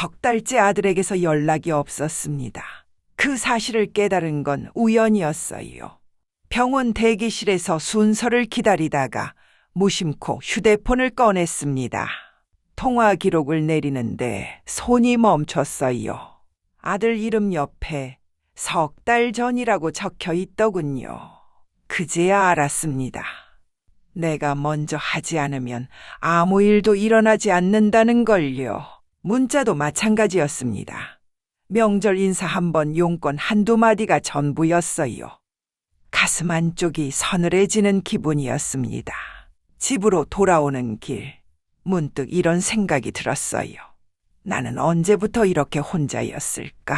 석 달째 아들에게서 연락이 없었습니다. 그 사실을 깨달은 건 우연이었어요. 병원 대기실에서 순서를 기다리다가 무심코 휴대폰을 꺼냈습니다. 통화 기록을 내리는데 손이 멈췄어요. 아들 이름 옆에 석 달 전이라고 적혀 있더군요. 그제야 알았습니다. 내가 먼저 하지 않으면 아무 일도 일어나지 않는다는 걸요. 문자도 마찬가지였습니다. 명절 인사 한 번 용건 한두 마디가 전부였어요. 가슴 한쪽이 서늘해지는 기분이었습니다. 집으로 돌아오는 길, 문득 이런 생각이 들었어요. 나는 언제부터 이렇게 혼자였을까?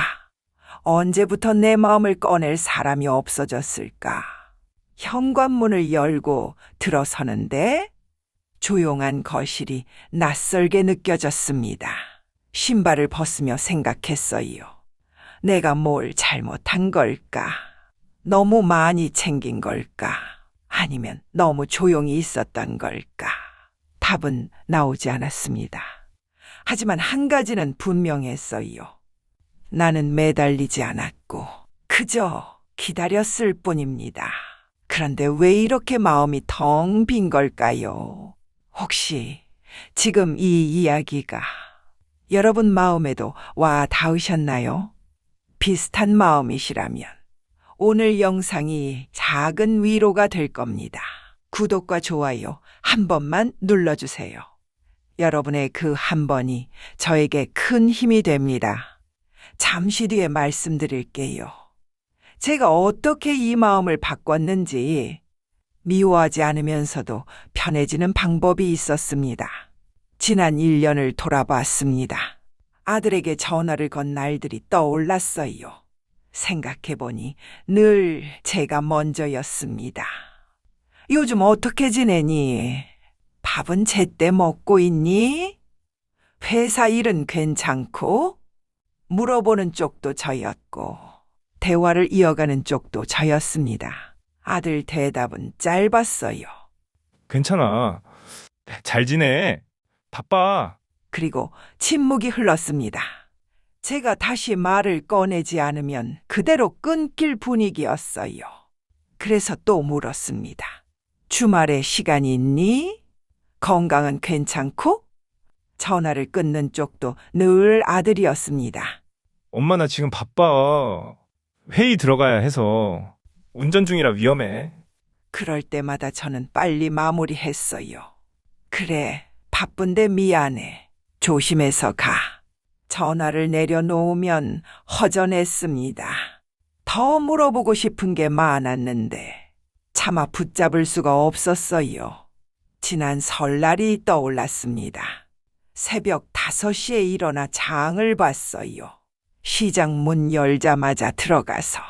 언제부터 내 마음을 꺼낼 사람이 없어졌을까? 현관문을 열고 들어서는데 조용한 거실이 낯설게 느껴졌습니다. 신발을 벗으며 생각했어요. 내가 뭘 잘못한 걸까? 너무 많이 챙긴 걸까? 아니면 너무 조용히 있었던 걸까? 답은 나오지 않았습니다. 하지만 한 가지는 분명했어요. 나는 매달리지 않았고, 그저 기다렸을 뿐입니다. 그런데 왜 이렇게 마음이 텅 빈 걸까요? 혹시 지금 이 이야기가 여러분 마음에도 와 닿으셨나요? 비슷한 마음이시라면 오늘 영상이 작은 위로가 될 겁니다. 구독과 좋아요 한 번만 눌러주세요. 여러분의 그 한 번이 저에게 큰 힘이 됩니다. 잠시 뒤에 말씀드릴게요. 제가 어떻게 이 마음을 바꿨는지 미워하지 않으면서도 편해지는 방법이 있었습니다. 지난 1년을 돌아봤습니다. 아들에게 전화를 건 날들이 떠올랐어요. 생각해보니 늘 제가 먼저였습니다. 요즘 어떻게 지내니? 밥은 제때 먹고 있니? 회사 일은 괜찮고? 물어보는 쪽도 저였고, 대화를 이어가는 쪽도 저였습니다. 아들 대답은 짧았어요. 괜찮아. 잘 지내. 바빠. 그리고 침묵이 흘렀습니다. 제가 다시 말을 꺼내지 않으면 그대로 끊길 분위기였어요. 그래서 또 물었습니다. 주말에 시간이 있니? 건강은 괜찮고? 전화를 끊는 쪽도 늘 아들이었습니다. 엄마 나 지금 바빠. 회의 들어가야 해서. 운전 중이라 위험해. 그럴 때마다 저는 빨리 마무리했어요. 그래, 바쁜데 미안해. 조심해서 가. 전화를 내려놓으면 허전했습니다. 더 물어보고 싶은 게 많았는데 차마 붙잡을 수가 없었어요. 지난 설날이 떠올랐습니다. 새벽 5시에 일어나 장을 봤어요. 시장 문 열자마자 들어가서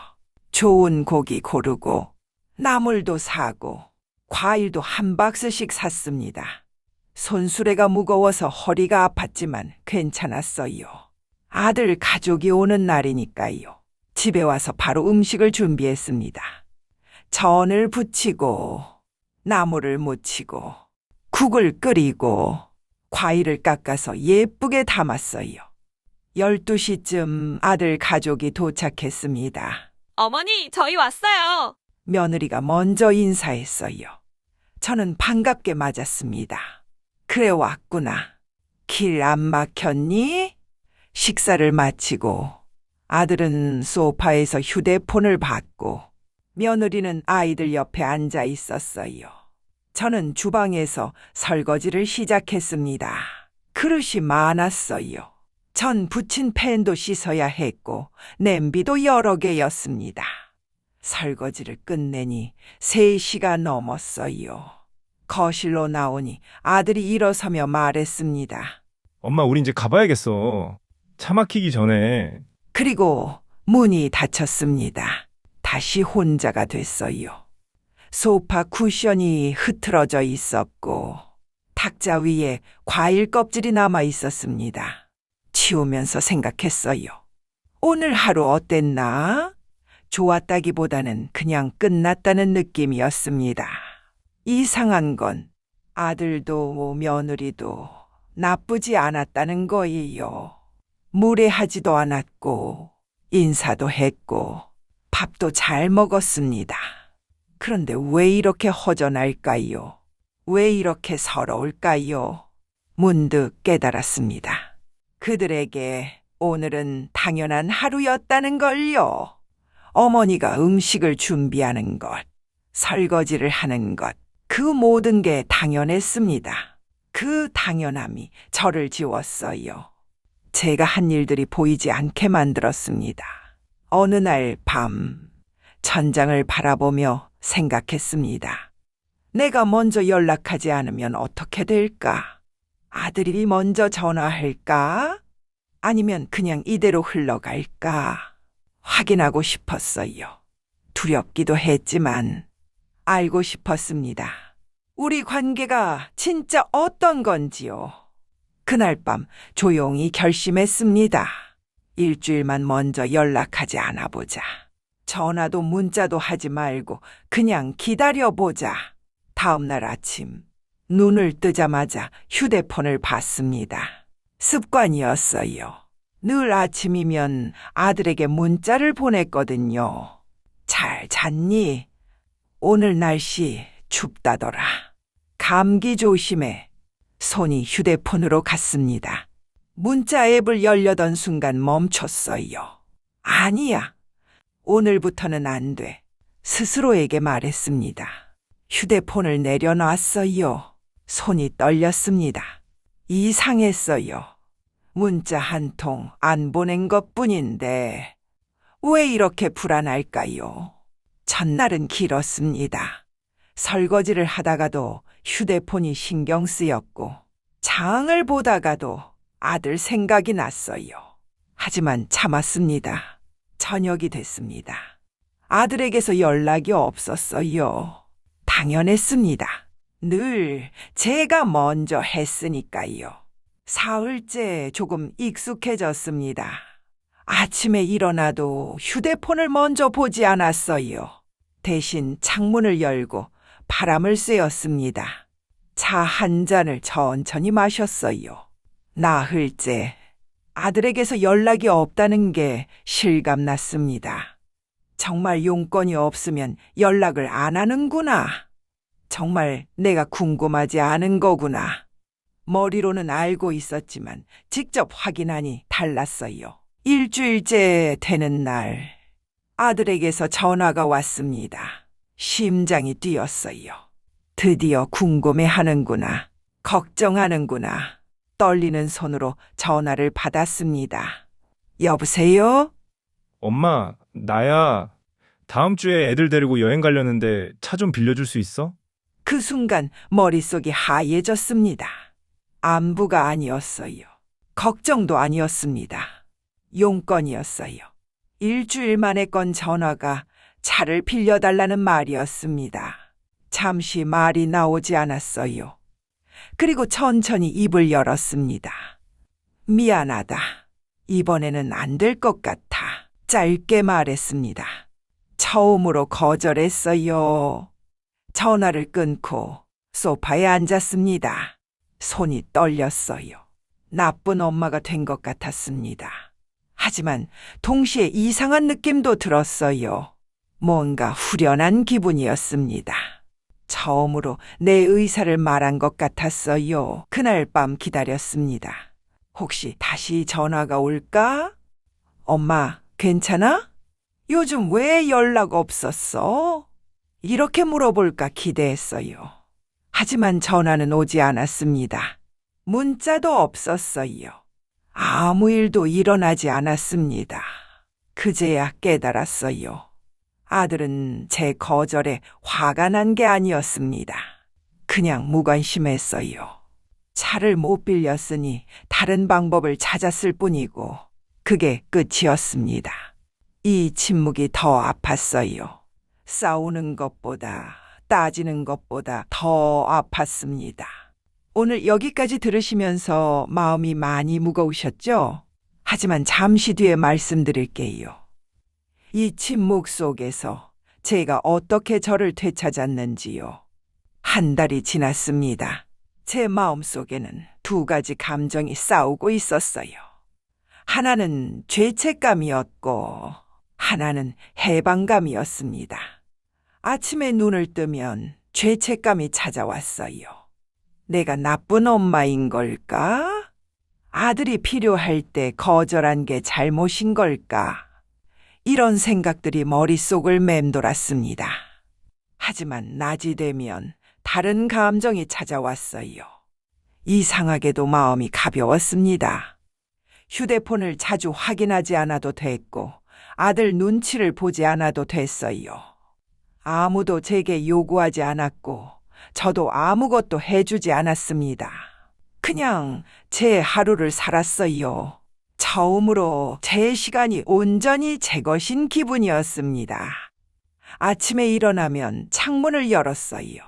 좋은 고기 고르고 나물도 사고 과일도 한 박스씩 샀습니다. 손수레가 무거워서 허리가 아팠지만 괜찮았어요. 아들 가족이 오는 날이니까요. 집에 와서 바로 음식을 준비했습니다. 전을 부치고 나물을 무치고 국을 끓이고 과일을 깎아서 예쁘게 담았어요. 12시쯤 아들 가족이 도착했습니다. 어머니, 저희 왔어요. 며느리가 먼저 인사했어요. 저는 반갑게 맞았습니다. 그래 왔구나. 길 안 막혔니? 식사를 마치고 아들은 소파에서 휴대폰을 받고 며느리는 아이들 옆에 앉아 있었어요. 저는 주방에서 설거지를 시작했습니다. 그릇이 많았어요. 전 부친 팬도 씻어야 했고 냄비도 여러 개였습니다. 설거지를 끝내니 3시가 넘었어요. 거실로 나오니 아들이 일어서며 말했습니다. 엄마 우리 이제 가봐야겠어. 차 막히기 전에. 그리고 문이 닫혔습니다. 다시 혼자가 됐어요. 소파 쿠션이 흐트러져 있었고 탁자 위에 과일 껍질이 남아 있었습니다. 치우면서 생각했어요. 오늘 하루 어땠나? 좋았다기보다는 그냥 끝났다는 느낌이었습니다. 이상한 건 아들도 며느리도 나쁘지 않았다는 거예요. 무례하지도 않았고, 인사도 했고, 밥도 잘 먹었습니다. 그런데 왜 이렇게 허전할까요? 왜 이렇게 서러울까요? 문득 깨달았습니다. 그들에게 오늘은 당연한 하루였다는 걸요. 어머니가 음식을 준비하는 것, 설거지를 하는 것, 그 모든 게 당연했습니다. 그 당연함이 저를 지웠어요. 제가 한 일들이 보이지 않게 만들었습니다. 어느 날 밤, 천장을 바라보며 생각했습니다. 내가 먼저 연락하지 않으면 어떻게 될까? 아들이 먼저 전화할까? 아니면 그냥 이대로 흘러갈까? 확인하고 싶었어요. 두렵기도 했지만 알고 싶었습니다. 우리 관계가 진짜 어떤 건지요. 그날 밤 조용히 결심했습니다. 일주일만 먼저 연락하지 않아 보자. 전화도 문자도 하지 말고 그냥 기다려보자. 다음날 아침 눈을 뜨자마자 휴대폰을 봤습니다. 습관이었어요. 늘 아침이면 아들에게 문자를 보냈거든요. 잘 잤니? 오늘 날씨 춥다더라. 감기 조심해. 손이 휴대폰으로 갔습니다. 문자 앱을 열려던 순간 멈췄어요. 아니야. 오늘부터는 안 돼. 스스로에게 말했습니다. 휴대폰을 내려놨어요. 손이 떨렸습니다. 이상했어요. 문자 한 통 안 보낸 것 뿐인데, 왜 이렇게 불안할까요? 첫날은 길었습니다. 설거지를 하다가도 휴대폰이 신경 쓰였고, 장을 보다가도 아들 생각이 났어요. 하지만 참았습니다. 저녁이 됐습니다. 아들에게서 연락이 없었어요. 당연했습니다. 늘 제가 먼저 했으니까요. 사흘째 조금 익숙해졌습니다. 아침에 일어나도 휴대폰을 먼저 보지 않았어요. 대신 창문을 열고 바람을 쐬었습니다. 차 한 잔을 천천히 마셨어요. 나흘째 아들에게서 연락이 없다는 게 실감났습니다. 정말 용건이 없으면 연락을 안 하는구나. 정말 내가 궁금하지 않은 거구나. 머리로는 알고 있었지만 직접 확인하니 달랐어요. 일주일째 되는 날, 아들에게서 전화가 왔습니다. 심장이 뛰었어요. 드디어 궁금해 하는구나. 걱정하는구나. 떨리는 손으로 전화를 받았습니다. 여보세요? 엄마, 나야. 다음 주에 애들 데리고 여행 가려는데 차 좀 빌려줄 수 있어? 그 순간 머릿속이 하얘졌습니다. 안부가 아니었어요. 걱정도 아니었습니다. 용건이었어요. 일주일 만에 건 전화가 차를 빌려달라는 말이었습니다. 잠시 말이 나오지 않았어요. 그리고 천천히 입을 열었습니다. 미안하다. 이번에는 안 될 것 같아. 짧게 말했습니다. 처음으로 거절했어요. 전화를 끊고 소파에 앉았습니다. 손이 떨렸어요. 나쁜 엄마가 된 것 같았습니다. 하지만 동시에 이상한 느낌도 들었어요. 뭔가 후련한 기분이었습니다. 처음으로 내 의사를 말한 것 같았어요. 그날 밤 기다렸습니다. 혹시 다시 전화가 올까? 엄마, 괜찮아? 요즘 왜 연락 없었어? 이렇게 물어볼까 기대했어요. 하지만 전화는 오지 않았습니다. 문자도 없었어요. 아무 일도 일어나지 않았습니다. 그제야 깨달았어요. 아들은 제 거절에 화가 난 게 아니었습니다. 그냥 무관심했어요. 차를 못 빌렸으니 다른 방법을 찾았을 뿐이고, 그게 끝이었습니다. 이 침묵이 더 아팠어요. 싸우는 것보다, 따지는 것보다 더 아팠습니다. 오늘 여기까지 들으시면서 마음이 많이 무거우셨죠? 하지만 잠시 뒤에 말씀드릴게요. 이 침묵 속에서 제가 어떻게 저를 되찾았는지요. 한 달이 지났습니다. 제 마음 속에는 두 가지 감정이 싸우고 있었어요. 하나는 죄책감이었고, 하나는 해방감이었습니다. 아침에 눈을 뜨면 죄책감이 찾아왔어요. 내가 나쁜 엄마인 걸까? 아들이 필요할 때 거절한 게 잘못인 걸까? 이런 생각들이 머릿속을 맴돌았습니다. 하지만 낮이 되면 다른 감정이 찾아왔어요. 이상하게도 마음이 가벼웠습니다. 휴대폰을 자주 확인하지 않아도 됐고, 아들 눈치를 보지 않아도 됐어요. 아무도 제게 요구하지 않았고, 저도 아무것도 해주지 않았습니다. 그냥 제 하루를 살았어요. 처음으로 제 시간이 온전히 제 것인 기분이었습니다. 아침에 일어나면 창문을 열었어요.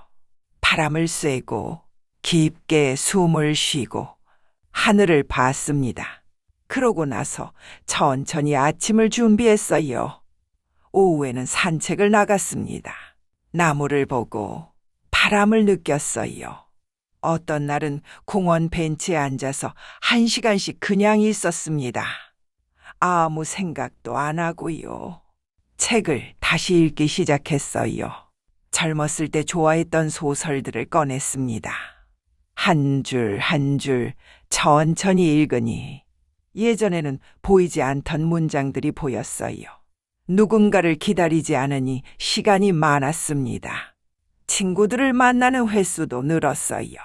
바람을 쐬고 깊게 숨을 쉬고 하늘을 봤습니다. 그러고 나서 천천히 아침을 준비했어요. 오후에는 산책을 나갔습니다. 나무를 보고 바람을 느꼈어요. 어떤 날은 공원 벤치에 앉아서 한 시간씩 그냥 있었습니다. 아무 생각도 안 하고요. 책을 다시 읽기 시작했어요. 젊었을 때 좋아했던 소설들을 꺼냈습니다. 한 줄 한 줄 천천히 읽으니 예전에는 보이지 않던 문장들이 보였어요. 누군가를 기다리지 않으니 시간이 많았습니다. 친구들을 만나는 횟수도 늘었어요.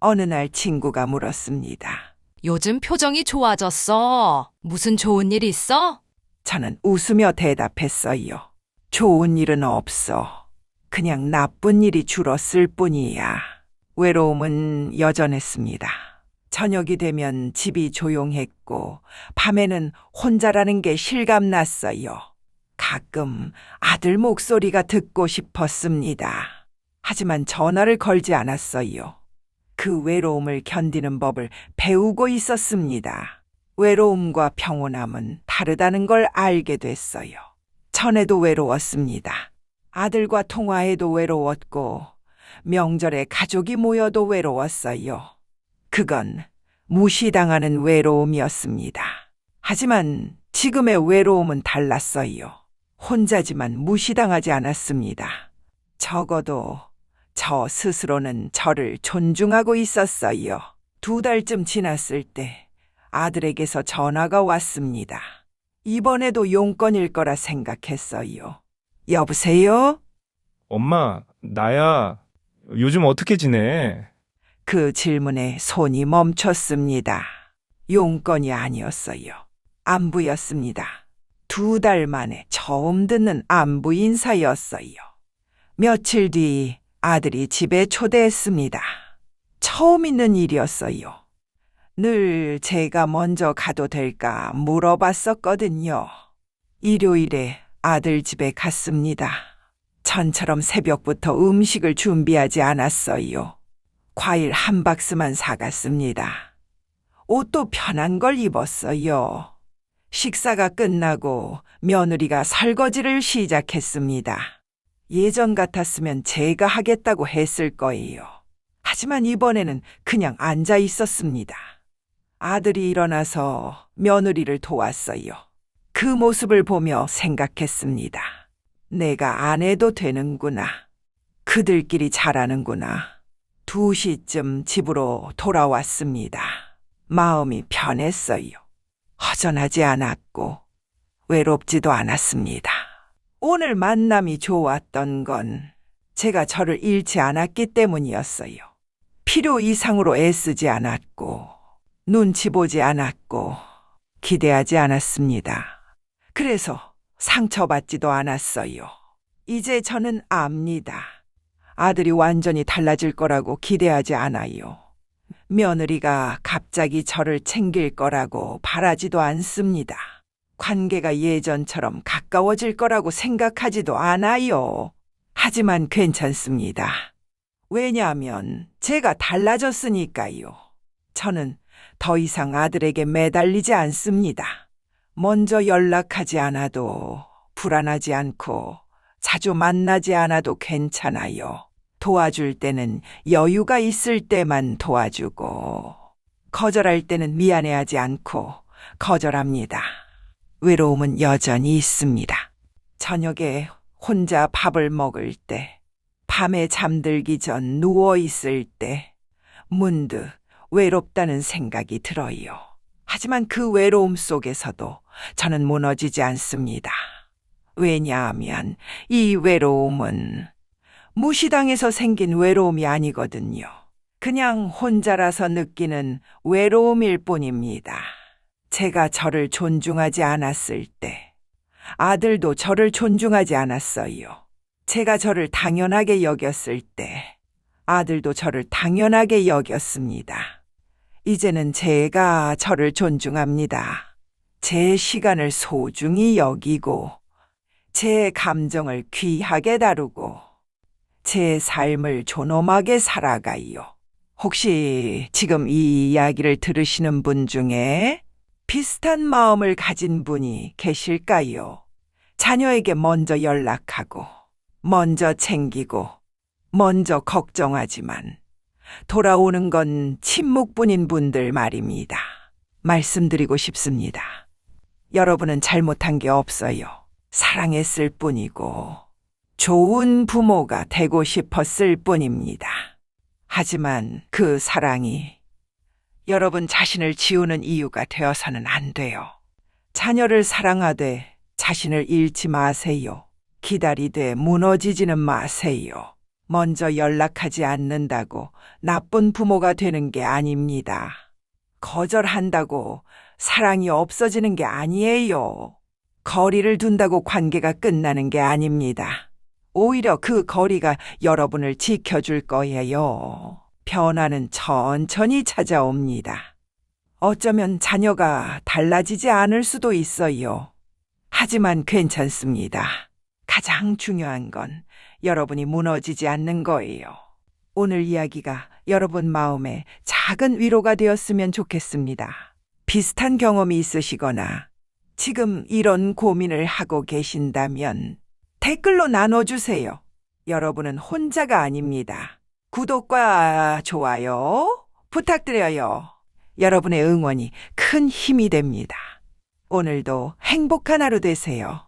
어느 날 친구가 물었습니다. 요즘 표정이 좋아졌어. 무슨 좋은 일 있어? 저는 웃으며 대답했어요. 좋은 일은 없어. 그냥 나쁜 일이 줄었을 뿐이야. 외로움은 여전했습니다. 저녁이 되면 집이 조용했고, 밤에는 혼자라는 게 실감났어요. 가끔 아들 목소리가 듣고 싶었습니다. 하지만 전화를 걸지 않았어요. 그 외로움을 견디는 법을 배우고 있었습니다. 외로움과 평온함은 다르다는 걸 알게 됐어요. 전에도 외로웠습니다. 아들과 통화해도 외로웠고, 명절에 가족이 모여도 외로웠어요. 그건 무시당하는 외로움이었습니다. 하지만 지금의 외로움은 달랐어요. 혼자지만 무시당하지 않았습니다. 적어도 저 스스로는 저를 존중하고 있었어요. 두 달쯤 지났을 때 아들에게서 전화가 왔습니다. 이번에도 용건일 거라 생각했어요. 여보세요? 엄마, 나야. 요즘 어떻게 지내? 그 질문에 손이 멈췄습니다. 용건이 아니었어요. 안부였습니다. 두 달 만에 처음 듣는 안부 인사였어요. 며칠 뒤 아들이 집에 초대했습니다. 처음 있는 일이었어요. 늘 제가 먼저 가도 될까 물어봤었거든요. 일요일에 아들 집에 갔습니다. 전처럼 새벽부터 음식을 준비하지 않았어요. 과일 한 박스만 사갔습니다. 옷도 편한 걸 입었어요. 식사가 끝나고 며느리가 설거지를 시작했습니다. 예전 같았으면 제가 하겠다고 했을 거예요. 하지만 이번에는 그냥 앉아 있었습니다. 아들이 일어나서 며느리를 도왔어요. 그 모습을 보며 생각했습니다. 내가 안 해도 되는구나. 그들끼리 잘하는구나. 2시쯤 집으로 돌아왔습니다. 마음이 편했어요. 허전하지 않았고 외롭지도 않았습니다. 오늘 만남이 좋았던 건 제가 저를 잃지 않았기 때문이었어요. 필요 이상으로 애쓰지 않았고 눈치 보지 않았고 기대하지 않았습니다. 그래서 상처받지도 않았어요. 이제 저는 압니다. 아들이 완전히 달라질 거라고 기대하지 않아요. 며느리가 갑자기 저를 챙길 거라고 바라지도 않습니다. 관계가 예전처럼 가까워질 거라고 생각하지도 않아요. 하지만 괜찮습니다. 왜냐하면 제가 달라졌으니까요. 저는 더 이상 아들에게 매달리지 않습니다. 먼저 연락하지 않아도 불안하지 않고 자주 만나지 않아도 괜찮아요. 도와줄 때는 여유가 있을 때만 도와주고, 거절할 때는 미안해하지 않고, 거절합니다. 외로움은 여전히 있습니다. 저녁에 혼자 밥을 먹을 때, 밤에 잠들기 전 누워 있을 때, 문득 외롭다는 생각이 들어요. 하지만 그 외로움 속에서도 저는 무너지지 않습니다. 왜냐하면 이 외로움은 무시당해서 생긴 외로움이 아니거든요. 그냥 혼자라서 느끼는 외로움일 뿐입니다. 제가 저를 존중하지 않았을 때, 아들도 저를 존중하지 않았어요. 제가 저를 당연하게 여겼을 때, 아들도 저를 당연하게 여겼습니다. 이제는 제가 저를 존중합니다. 제 시간을 소중히 여기고, 제 감정을 귀하게 다루고, 제 삶을 존엄하게 살아가요. 혹시 지금 이 이야기를 들으시는 분 중에 비슷한 마음을 가진 분이 계실까요? 자녀에게 먼저 연락하고, 먼저 챙기고, 먼저 걱정하지만, 돌아오는 건 침묵뿐인 분들 말입니다. 말씀드리고 싶습니다. 여러분은 잘못한 게 없어요. 사랑했을 뿐이고, 좋은 부모가 되고 싶었을 뿐입니다. 하지만 그 사랑이 여러분 자신을 지우는 이유가 되어서는 안 돼요. 자녀를 사랑하되 자신을 잃지 마세요. 기다리되 무너지지는 마세요. 먼저 연락하지 않는다고 나쁜 부모가 되는 게 아닙니다. 거절한다고 사랑이 없어지는 게 아니에요. 거리를 둔다고 관계가 끝나는 게 아닙니다. 오히려 그 거리가 여러분을 지켜줄 거예요. 변화는 천천히 찾아옵니다. 어쩌면 자녀가 달라지지 않을 수도 있어요. 하지만 괜찮습니다. 가장 중요한 건 여러분이 무너지지 않는 거예요. 오늘 이야기가 여러분 마음에 작은 위로가 되었으면 좋겠습니다. 비슷한 경험이 있으시거나 지금 이런 고민을 하고 계신다면 댓글로 나눠주세요. 여러분은 혼자가 아닙니다. 구독과 좋아요 부탁드려요. 여러분의 응원이 큰 힘이 됩니다. 오늘도 행복한 하루 되세요.